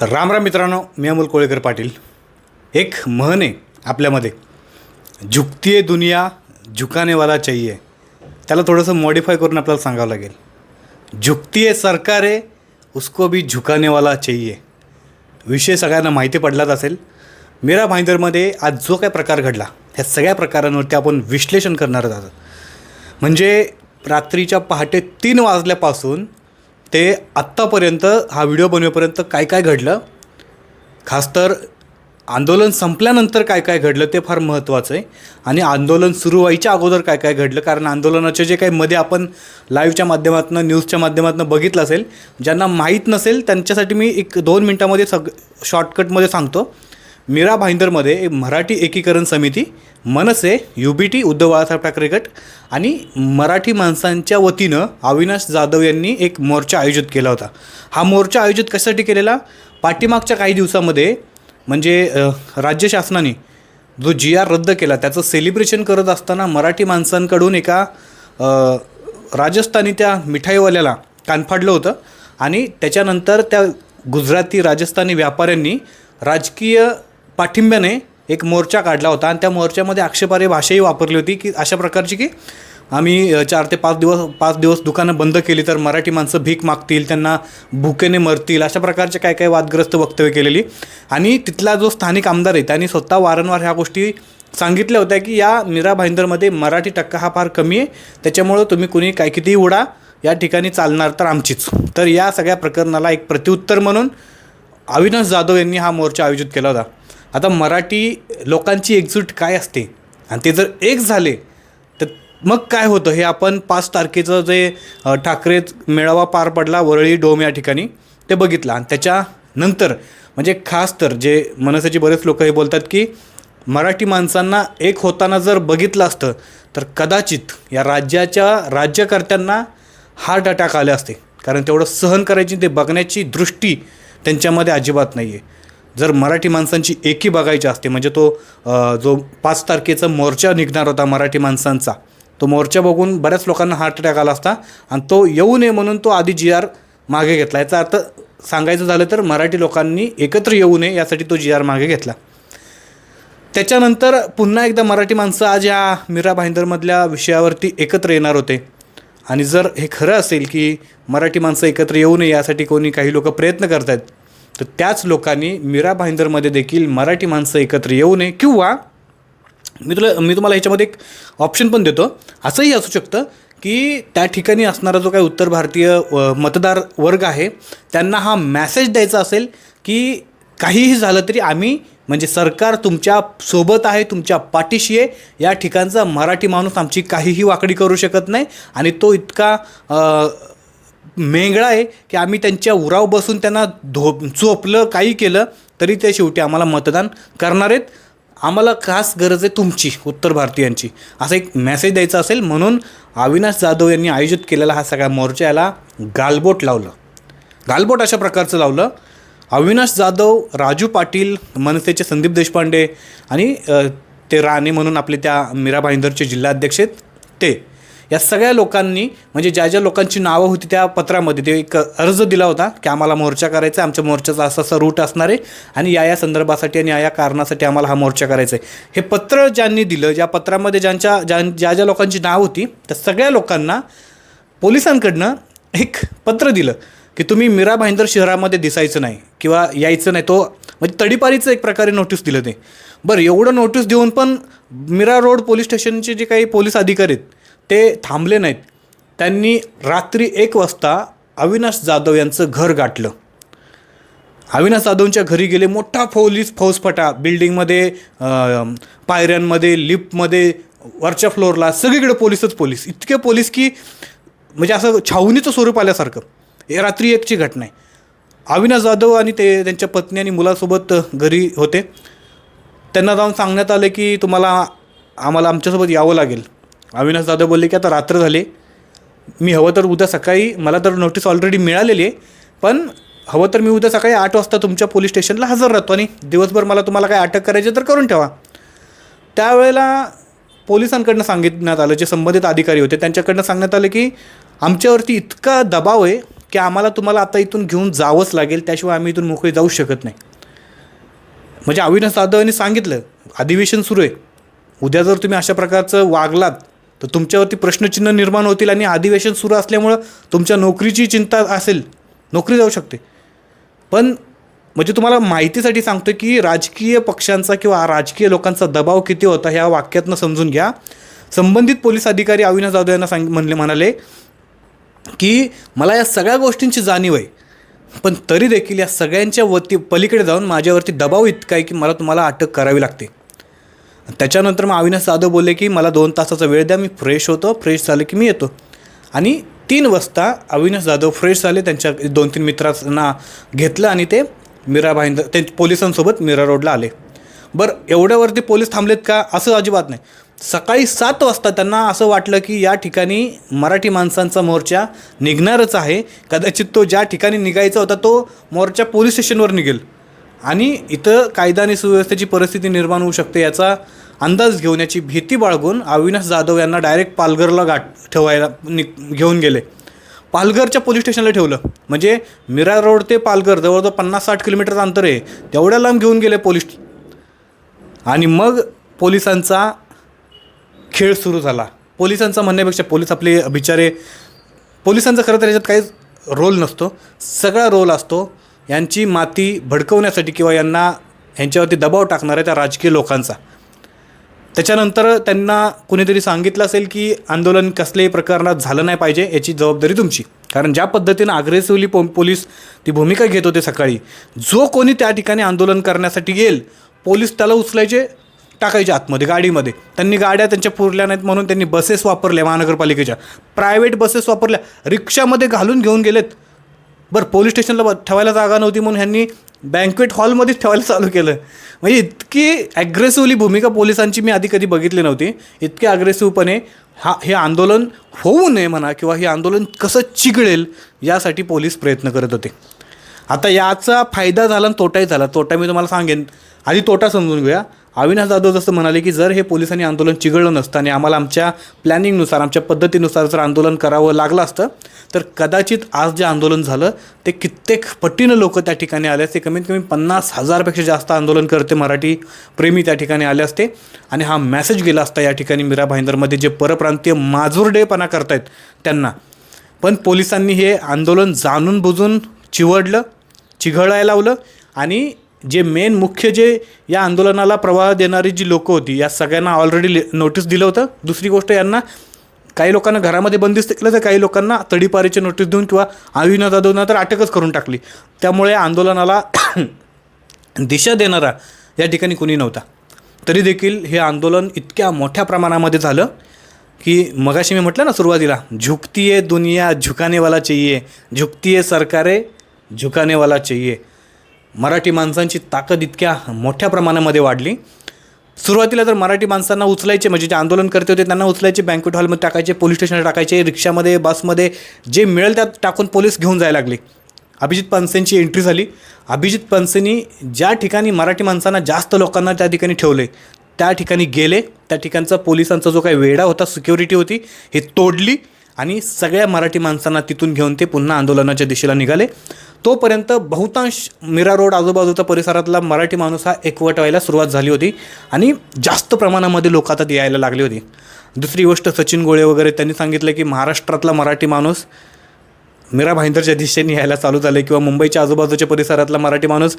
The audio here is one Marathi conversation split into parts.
राम राम मित्रांनो मी अमोल कोळेकर पाटील. एक म्हण आहे आपल्यामध्ये. झुकतीये दुनिया झुकानेवाला चाहिए त्याला थोडंसं मॉडिफाय करून आपल्याला सांगावं लागेल. झुकतीये सरकार आहे उसको भी झुकानेवाला चाहिए विषय सगळ्यांना माहिती पडलाच असेल. मीरा भाईंदरमध्ये आज जो काय प्रकार घडला ह्या सगळ्या प्रकारांवरती आपण विश्लेषण करणार आहोत. म्हणजे रात्रीच्या पहाटे तीन वाजल्यापासून ते आत्तापर्यंत हा व्हिडिओ बनवेपर्यंत काय काय घडलं? खास तर आंदोलन संपल्यानंतर काय काय घडलं ते फार महत्त्वाचं आहे. आणि आंदोलन सुरू व्हायच्या अगोदर काय काय घडलं? कारण आंदोलनाचे जे काही मध्ये आपण लाईव्हच्या माध्यमातून न्यूजच्या माध्यमातून बघितलं असेल ज्यांना माहीत नसेल त्यांच्यासाठी मी एक दोन मिनटामध्ये सग शॉर्टकटमध्ये सांगतो. मीरा भाईंदरमध्ये एक मराठी एकीकरण समिती मनसे U B T Uddhav Balasaheb Thackeray गट आणि मराठी माणसांच्या वतीनं अविनाश जाधव यांनी एक मोर्चा आयोजित केला होता. हा मोर्चा आयोजित कशासाठी केलेला? पाठीमागच्या काही दिवसामध्ये म्हणजे राज्य शासनाने जो जी आर रद्द केला त्याचं सेलिब्रेशन करत असताना मराठी माणसांकडून एका राजस्थानी त्या मिठाईवाल्याला कान फाडलं होतं आणि त्याच्यानंतर त्या गुजराती राजस्थानी व्यापाऱ्यांनी राजकीय पाठिंब्याने एक मोर्चा काढला होता आणि त्या मोर्चामध्ये आक्षेपार्ह भाषाही वापरली होती की अशा प्रकारची की आम्ही चार ते पाच दिवस पाच दिवस दुकानं बंद केली तर मराठी माणसं भीक मागतील त्यांना भुकेने मरतील अशा प्रकारचे काय काय वादग्रस्त वक्तव्य केलेली. आणि तिथला जो स्थानिक आमदार आहे त्यांनी स्वतः वारंवार ह्या गोष्टी सांगितल्या होत्या की या मीरा भाईंदरमध्ये मराठी टक्का हा फार कमी आहे त्याच्यामुळं तुम्ही कुणी काय कितीही उडा या ठिकाणी चालणार तर आमचीच. तर या सगळ्या प्रकरणाला एक प्रत्युत्तर म्हणून अविनाश जाधव यांनी हा मोर्चा आयोजित केला होता. आता मराठी लोकांची एकजूट काय असते? आणि ते जर एक झाले तर मग काय होतं? हे आपण पाच तारखेचं जे ठाकरे मेळावा पार पडला वरळी डोम या ठिकाणी ते बघितलं. आणि त्याच्यानंतर म्हणजे खास तर जे मनसेचे बरेच लोक हे बोलतात की मराठी माणसांना एक होताना जर बघितलं असतं तर कदाचित या राज्याच्या राज्यकर्त्यांना हार्ट अटॅक आले असते. कारण तेवढं सहन करायची ते बघण्याची दृष्टी त्यांच्यामध्ये अजिबात नाही आहे जर मराठी माणसांची एकी बघायची असते म्हणजे तो जो पाच तारखेचा मोर्चा निघणार होता मराठी माणसांचा तो मोर्चा बघून बऱ्याच लोकांना हार्ट अटॅक आला असता आणि तो येऊ नये म्हणून तो आधी जी आर मागे घेतला. याचा अर्थ सांगायचं झालं तर मराठी लोकांनी एकत्र येऊ नये यासाठी तो जी आर मागे घेतला. त्याच्यानंतर पुन्हा एकदा मराठी माणसं आज या मीरा भाईंदरमधल्या विषयावरती एकत्र येणार होते. आणि जर हे खरं असेल की मराठी माणसं एकत्र येऊ नये यासाठी कोणी काही लोक प्रयत्न करत आहेत तर त्याच लोकांनी मीरा भाईंदरमध्ये देखील मराठी माणसं एकत्र येऊ नये किंवा मी तुला मी तुम्हाला ह्याच्यामध्ये एक ऑप्शन पण देतो. असंही असू शकतं की त्या ठिकाणी असणारा जो काही उत्तर भारतीय मतदार वर्ग आहे त्यांना हा मॅसेज द्यायचा असेल की काहीही झालं तरी आम्ही म्हणजे सरकार तुमच्यासोबत आहे तुमच्या पाठीशी आहे या ठिकाणचा मराठी माणूस आमची काहीही वाकडी करू शकत नाही आणि तो इतका मेंगळा आहे की आम्ही त्यांच्या उराव बसून त्यांना धो झोपलं काही केलं तरी ते शेवटी आम्हाला मतदान करणार आहेत. आम्हाला खास गरज आहे तुमची उत्तर भारतीयांची. असा एक मेसेज द्यायचा असेल म्हणून अविनाश जाधव यांनी आयोजित केलेला हा सगळा मोर्चा याला गालबोट लावलं. गालबोट अशा प्रकारचं लावलं. अविनाश जाधव राजू पाटील मनसेचे संदीप देशपांडे आणि ते राणे म्हणून आपले त्या मीरा भाईंदरचे जिल्हाध्यक्ष आहेत. ते या सगळ्या लोकांनी म्हणजे ज्या ज्या लोकांची नावं होती त्या पत्रामध्ये ते एक अर्ज दिला होता की आम्हाला मोर्चा करायचा आहे आमच्या मोर्चाचा असा असा रूट असणार आहे आणि या या संदर्भासाठी आणि या या कारणासाठी आम्हाला हा मोर्चा करायचा आहे. हे पत्र ज्यांनी दिलं ज्या पत्रामध्ये ज्यांच्या ज्या ज्या ज्या लोकांची नाव होती त्या सगळ्या लोकांना पोलिसांकडनं एक पत्र दिलं की तुम्ही मीरा भाईंदर शहरामध्ये दिसायचं नाही किंवा यायचं नाही. तो म्हणजे तडीपारीचं एक प्रकारे नोटीस दिलं ते. बरं एवढं नोटीस देऊन पण मीरा रोड पोलीस स्टेशनचे जे काही पोलीस अधिकारी आहेत ते थांबले नाहीत. त्यांनी रात्री एक वाजता अविनाश जाधव यांचं घर गाठलं. अविनाश जाधवच्या घरी गेले मोठा फौलीस फौजफटा बिल्डिंगमध्ये पायऱ्यांमध्ये लिफ्टमध्ये वरच्या फ्लोअरला सगळीकडे पोलीसच पोलीस. इतके पोलीस की म्हणजे असं छावणीचं स्वरूप आल्यासारखं. हे रात्री एकची घटना आहे. अविनाश जाधव आणि ते त्यांच्या पत्नी आणि मुलासोबत घरी होते. त्यांना जाऊन सांगण्यात आलं की तुम्हाला आम्हाला आमच्यासोबत यावं लागेल. अविनाश जाधव बोलले की आता रात्र झाले. मी हवं तर उद्या सकाळी मला तर नोटीस ऑलरेडी मिळालेली आहे. पण हवं तर मी उद्या सकाळी आठ वाजता तुमच्या पोलीस स्टेशनला हजर राहतो आणि दिवसभर मला तुम्हाला काय अटक करायची तर करून ठेवा. त्यावेळेला पोलिसांकडनं सांगितण्यात आलं जे संबंधित अधिकारी होते त्यांच्याकडनं सांगण्यात आलं की आमच्यावरती इतका दबाव आहे की आम्हाला तुम्हाला आता इथून घेऊन जावंच लागेल. त्याशिवाय आम्ही इथून मोकळे जाऊ शकत नाही. म्हणजे अविनाश जाधव यांनी सांगितलं अधिवेशन सुरू आहे. उद्या जर तुम्ही अशा प्रकारचं वागलात तर तुमच्यावरती प्रश्नचिन्ह निर्माण होतील आणि अधिवेशन सुरू असल्यामुळं तुमच्या नोकरीची चिंता असेल नोकरी जाऊ शकते. पण म्हणजे तुम्हाला माहितीसाठी सांगतो की राजकीय पक्षांचा किंवा राजकीय लोकांचा दबाव किती होता ह्या वाक्यातनं समजून घ्या. संबंधित पोलीस अधिकारी अविनाश जाधव यांना सांग म्हणले म्हणाले की मला या सगळ्या गोष्टींची जाणीव आहे पण तरी देखील या सगळ्यांच्या वती पलीकडे जाऊन माझ्यावरती दबाव इतका आहे की मला तुम्हाला अटक करावी लागते. त्याच्यानंतर मग अविनाश जाधव बोलले की मला दोन तासाचा वेळ द्या मी फ्रेश होतो फ्रेश झालं की मी येतो. आणि तीन वाजता अविनाश जाधव फ्रेश झाले त्यांच्या दोन तीन मित्रांना घेतलं आणि ते मीरा भाईंदर ते पोलिसांसोबत मीरा रोडला आले. बरं एवढ्यावरती पोलीस थांबलेत का? असं अजिबात नाही. सकाळी सात वाजता त्यांना असं वाटलं की या ठिकाणी मराठी माणसांचा मोर्चा निघणारच आहे. कदाचित तो ज्या ठिकाणी निघायचा होता तो मोर्चा पोलीस स्टेशनवर निघेल. आणि इथं कायदा आणि सुव्यवस्थेची परिस्थिती निर्माण होऊ शकते याचा अंदाज घेऊन याची भीती बाळगून अविनाश जाधव यांना डायरेक्ट पालघरला गाठ ठेवायला नि घेऊन गेले. पालघरच्या पोलीस स्टेशनला ठेवलं. म्हणजे मिरा रोड ते पालघर जवळजवळ पन्नास साठ किलोमीटरचं अंतर आहे. तेवढ्या लांब घेऊन गेले पोलीस. आणि मग पोलिसांचा खेळ सुरू झाला. पोलिसांचा म्हणण्यापेक्षा पोलीस आपले बिचारे पोलिसांचा खरं तर याच्यात काहीच रोल नसतो. सगळा रोल असतो. यांची माती भडकवण्यासाठी किंवा यांना ह्यांच्यावरती दबाव टाकणाऱ्या त्या राजकीय लोकांचा. त्याच्यानंतर त्यांना कुणीतरी सांगितलं असेल की आंदोलन कसल्याही प्रकरणात झालं नाही पाहिजे याची जबाबदारी तुमची. कारण ज्या पद्धतीनं अग्रेसिव्हली पो पोलीस ती भूमिका घेत होते सकाळी जो कोणी त्या ठिकाणी आंदोलन करण्यासाठी येईल पोलीस त्याला उचलायचे टाकायचे आतमध्ये गाडीमध्ये. त्यांनी गाड्या त्यांच्या पुरल्या नाहीत म्हणून त्यांनी बसेस वापरल्या महानगरपालिकेच्या. प्रायव्हेट बसेस वापरल्या रिक्षामध्ये घालून घेऊन गेलेत. बरं पोलीस स्टेशनला ब- ठेवायला जागा नव्हती म्हणून ह्यांनी बँक्वेट हॉलमध्येच ठेवायला चालू केलं. म्हणजे इतकी ॲग्रेसिव्हली भूमिका पोलिसांची मी आधी कधी बघितली नव्हती. इतकी ॲग्रेसिव्हपणे हा हे आंदोलन होऊ नये म्हणा किंवा हे आंदोलन कसं चिघळेल यासाठी पोलीस प्रयत्न करत होते. आता याचा फायदा झाला आणि तोटाही झाला. तोटा मी तुम्हाला सांगेन. आधी तोटा समजून घेऊया. अविनाश जाधव जसं म्हणाले की जर हे पोलिसांनी आंदोलन चिघळलं नसतं आणि आम्हाला आमच्या प्लॅनिंगनुसार आमच्या पद्धतीनुसार जर आंदोलन करावं लागलं असतं तर कदाचित आज जे आंदोलन झालं ते कित्येक पटीनं लोक त्या ठिकाणी आले असते. कमीत कमी पन्नास हजारपेक्षा जास्त आंदोलन करते मराठी प्रेमी त्या ठिकाणी आले असते. आणि हा मेसेज गेला असता या ठिकाणी मीरा भाईंदरमध्ये जे परप्रांतीय माजुरडेपणा करतायत त्यांना. पण पोलिसांनी हे आंदोलन जाणून बुजून चिवडलं चिघळायला लावलं आणि जे मेन मुख्य जे या आंदोलनाला प्रवाह देणारी जी लोकं होती या सगळ्यांना ऑलरेडी नोटीस दिलं होतं. दुसरी गोष्ट यांना काही लोकांना घरामध्ये बंदिस्त केलं तर काही लोकांना तडीपारीची नोटीस देऊन किंवा अविनाश दादवना तर अटकच करून टाकली. त्यामुळे आंदोलनाला दिशा देणारा या ठिकाणी कुणी नव्हता. तरी देखील हे आंदोलन इतक्या मोठ्या प्रमाणामध्ये झालं की मगाशी मी म्हटलं ना सुरुवातीला झुकती आहे दुनिया झुकानेवाला चाहिए झुकती आहे सरकारे झुकानेवाला चाहिए मराठी माणसांची ताकद इतक्या मोठ्या प्रमाणामध्ये वाढली. सुरुवातीला तर मराठी माणसांना उचलायचे म्हणजे जे आंदोलन करते होते त्यांना उचलायचे बँकवेट हॉलमध्ये टाकायचे पोलीस स्टेशनला टाकायचे रिक्षामध्ये बसमध्ये जे मिळेल त्यात टाकून पोलीस घेऊन जायला लागले. अभिजित पनसेंची एंट्री झाली. अभिजित पनसेंनी ज्या ठिकाणी मराठी माणसांना जास्त लोकांना त्या ठिकाणी ठेवले त्या ठिकाणी गेले. त्या ठिकाणचा पोलिसांचा जो काही वेढा होता सिक्युरिटी होती हे तोडली. आणि सगळ्या मराठी माणसांना तिथून घेऊन ते पुन्हा आंदोलनाच्या दिशेला निघाले. तोपर्यंत बहुतांश मीरा रोड आजूबाजूचा परिसरातला मराठी माणूस हा एकवट व्हायला सुरुवात झाली होती आणि जास्त प्रमाणामध्ये लोक आता यायला लागली होती. दुसरी गोष्ट सचिन गोळे वगैरे त्यांनी सांगितलं की महाराष्ट्रातला मराठी माणूस मीरा भाईंदरच्या दिशेने यायला चालू झाले किंवा मुंबईच्या आजूबाजूच्या परिसरातला मराठी माणूस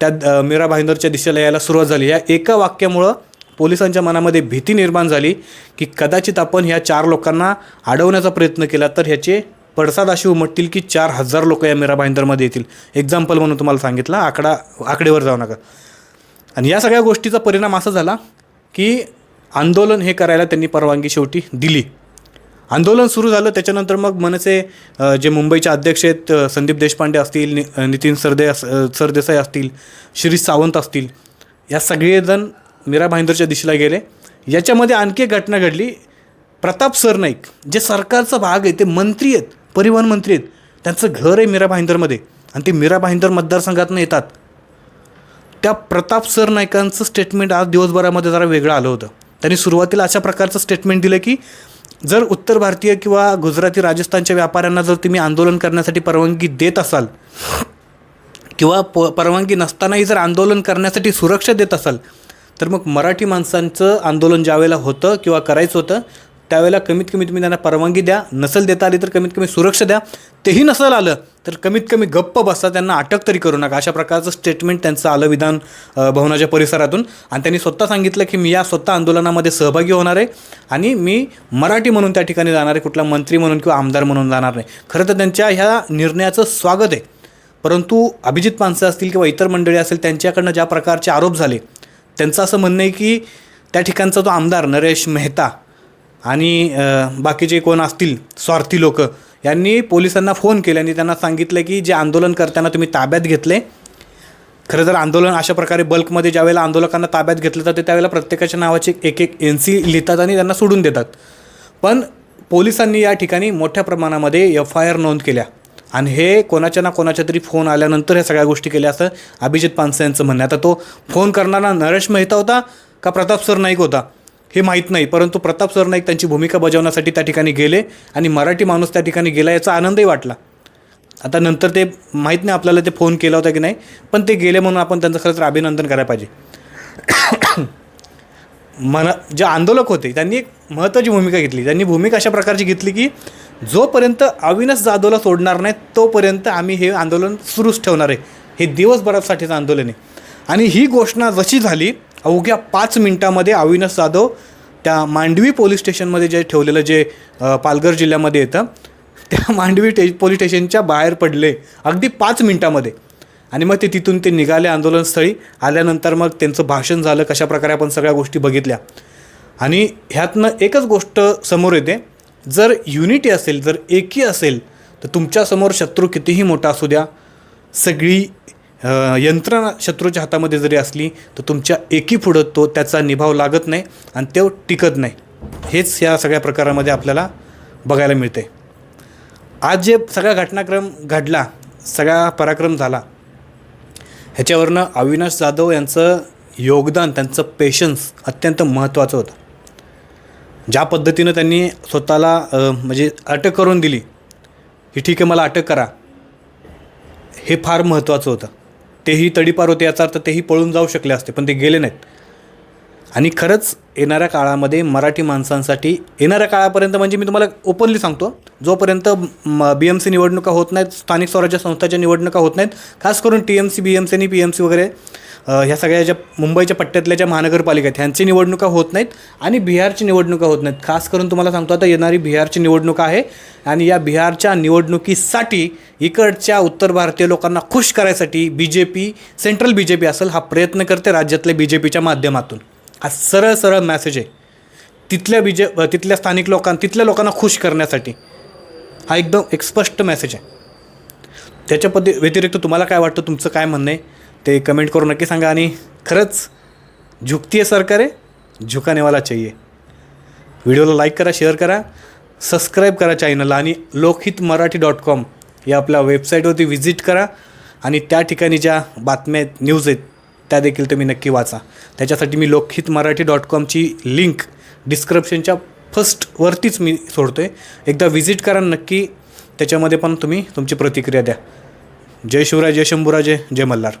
त्या मीरा भाईंदरच्या दिशेला यायला सुरुवात झाली. या एका वाक्यामुळं पोलिसांच्या मनामध्ये भीती निर्माण झाली की कदाचित आपण ह्या चार लोकांना अडवण्याचा प्रयत्न केला तर ह्याचे पडसाद असे उमटतील की चार हजार लोक या मीरा भाईंदरमध्ये येतील. एक्झाम्पल म्हणून तुम्हाला सांगितलं आकडा आकडेवर जाऊ नका. आणि या सगळ्या गोष्टीचा परिणाम असा झाला की आंदोलन हे करायला त्यांनी परवानगी शेवटी दिली. आंदोलन सुरू झालं त्याच्यानंतर मग मनसे जे मुंबईचे अध्यक्ष आहेत संदीप देशपांडे असतील नि नितीन सरदे अस- सरदेसाई असतील शिरीष सावंत असतील या सगळेजण मीरा भाईंदरच्या दिशेला गेले. याच्यामध्ये आणखी एक घटना घडली. प्रताप सरनाईक जे सरकारचा भाग आहे ते मंत्री आहेत परिवहन मंत्री आहेत. त्यांचं घर आहे मीरा भाईंदरमध्ये. आणि ते मीरा भाईंदर मतदारसंघातून येतात. त्या प्रताप सरनाईकांचं स्टेटमेंट आज दिवसभरामध्ये जरा वेगळं आलं होतं. त्यांनी सुरुवातीला अशा प्रकारचं स्टेटमेंट दिलं की जर उत्तर भारतीय किंवा गुजराती राजस्थानच्या व्यापाऱ्यांना जर तुम्ही आंदोलन करण्यासाठी परवानगी देत असाल किंवा प परवानगी नसतानाही जर आंदोलन करण्यासाठी सुरक्षा देत असाल तर मग मराठी माणसांचं आंदोलन ज्यावेळेला होतं किंवा करायचं होतं त्यावेळेला कमीत कमी तुम्ही त्यांना परवानगी द्या. नसेल देता आली तर कमीत कमी सुरक्षा द्या. तेही नसेल आलं तर कमीत कमी गप्प बसा त्यांना अटक तरी करू नका. अशा प्रकारचं स्टेटमेंट त्यांचं आलं विधान भवनाच्या परिसरातून. आणि त्यांनी स्वतः सांगितलं की मी या स्वतः आंदोलनामध्ये सहभागी होणार आहे आणि मी मराठी म्हणून त्या ठिकाणी जाणार आहे. कुठला मंत्री म्हणून किंवा आमदार म्हणून जाणार नाही. खरं तर त्यांच्या ह्या निर्णयाचं स्वागत आहे. परंतु अभिजित माणसं असतील किंवा इतर मंडळी असतील त्यांच्याकडनं ज्या प्रकारचे आरोप झाले त्यांचं असं म्हणणं आहे की त्या ठिकाणचा तो आमदार नरेश मेहता आणि बाकीचे कोण असतील स्वार्थी लोक यांनी पोलिसांना फोन केले आणि त्यांना सांगितलं की जे आंदोलन करताना तुम्ही ताब्यात घेतले खरं तर आंदोलन अशा प्रकारे बल्कमध्ये ज्यावेळेला आंदोलकांना ताब्यात घेतलं जाते त्यावेळेला प्रत्येकाच्या नावाचे एक एक एन सी लिहितात आणि त्यांना सोडून देतात. पण पोलिसांनी या ठिकाणी मोठ्या प्रमाणामध्ये एफ आय आर नोंद केल्या. आणि हे कोणाच्या ना कोणाच्या तरी फोन आल्यानंतर ह्या सगळ्या गोष्टी केल्या असं अभिजित पानसे यांचं म्हणणं आता तो फोन करणारा नरेश मेहता होता का प्रताप सर नाईक होता? हे माहीत नाही परंतु प्रताप सर नाईक त्यांची भूमिका बजावण्यासाठी त्या ठिकाणी गेले आणि मराठी माणूस त्या ठिकाणी गेला याचा आनंदही वाटला. आता नंतर ते माहीत नाही आपल्याला ते फोन केला होता की नाही पण ते गेले म्हणून आपण त्यांचं खरंच तर अभिनंदन करायला पाहिजे. मना जे आंदोलक होते त्यांनी एक महत्त्वाची भूमिका घेतली. त्यांनी भूमिका अशा प्रकारची घेतली की जोपर्यंत अविनाश जाधवला सोडणार नाही तोपर्यंत आम्ही हे आंदोलन सुरूच ठेवणार आहे. हे दिवसभरासाठीचं आंदोलन आहे. आणि ही घोषणा जशी झाली अवघ्या पाच मिनिटामध्ये अविनाश जाधव त्या मांडवी पोलीस स्टेशनमध्ये जे ठेवलेलं जे पालघर जिल्ह्यामध्ये येतं त्या मांडवी टे पोलीस स्टेशनच्या बाहेर पडले अगदी पाच मिनिटामध्ये. आणि मग ते तिथून ते निघाले आंदोलनस्थळी आल्यानंतर मग त्यांचं भाषण झालं कशाप्रकारे आपण सगळ्या गोष्टी बघितल्या. आणि ह्यातनं एकच गोष्ट समोर येते जर युनिटी असेल जर एकी असेल तर तुमच्यासमोर शत्रू कितीही मोठा असू द्या सगळी यंत्रणा शत्रूच्या हातामध्ये जरी असली तर तुमच्या एकी पुढं तो त्याचा निभाव लागत नाही आणि तो टिकत नाही. हेच या सगळ्या प्रकारामध्ये आपल्याला बघायला मिळते. आज जे सगळा घटनाक्रम घडला सगळा पराक्रम झाला ह्याच्यावरनं अविनाश जाधव यांचं योगदान त्यांचं पेशन्स अत्यंत महत्त्वाचं होतं. ज्या पद्धतीनं त्यांनी स्वतःला म्हणजे अटक करून दिली की ठीक आहे मला अटक करा हे फार महत्त्वाचं होतं. तेही तडीपार होते याचा अर्थ तेही पळून जाऊ शकले असते पण ते गेले नाहीत. आणि खरंच येणाऱ्या काळामध्ये मराठी माणसांसाठी येणाऱ्या काळापर्यंत म्हणजे मी तुम्हाला ओपनली सांगतो जोपर्यंत बी एम सी निवडणुका होत नाहीत स्थानिक स्वराज्य संस्थाच्या निवडणुका होत नाहीत खास करून T M C B M C आणि पी एम सी वगैरे ह्या सगळ्या ज्या मुंबईच्या पट्ट्यातल्या ज्या महानगरपालिका आहेत ह्यांची निवडणुका होत नाहीत आणि बिहारची निवडणुका होत नाहीत. खास करून तुम्हाला सांगतो आता येणारी बिहारची निवडणूक आहे आणि या बिहारच्या निवडणुकीसाठी इकडच्या उत्तर भारतीय लोकांना खुश करायसाठी B J P central B J P असेल हा प्रयत्न करते राज्यातल्या बी जे पीच्या माध्यमातून. हा सरळ सरळ मॅसेज आहे. तिथल्या बी जे तिथल्या स्थानिक लोकां तिथल्या लोकांना खुश करण्यासाठी हा एकदम एक स्पष्ट मेसेज आहे. त्याच्या पद्धती व्यतिरिक्त तुम्हाला काय वाटतं तुमचं काय म्हणणं आहे? ते कमेंट करून नक्की सांगा आणि खरंच झुकती आहे सरकार आहे झुकानेवाला चाहिए व्हिडिओला लाईक करा शेअर करा सबस्क्राईब करा चॅनलला आणि लोकहित मराठी डॉट कॉम या आपल्या वेबसाईटवरती व्हिजिट करा आणि त्या ठिकाणी ज्या बातम्या आहेत न्यूज आहेत त्या देखील तुम्ही नक्की वाचा. त्याच्यासाठी मी लोकहित मराठी डॉट कॉमची लिंक डिस्क्रिप्शनच्या फर्स्टवरतीच मी सोडतो आहे एकदा व्हिजिट करा नक्की त्याच्यामध्ये पण तुम्ही तुमची प्रतिक्रिया द्या. जय शिवराय जय शंभूराजे जय मल्हार.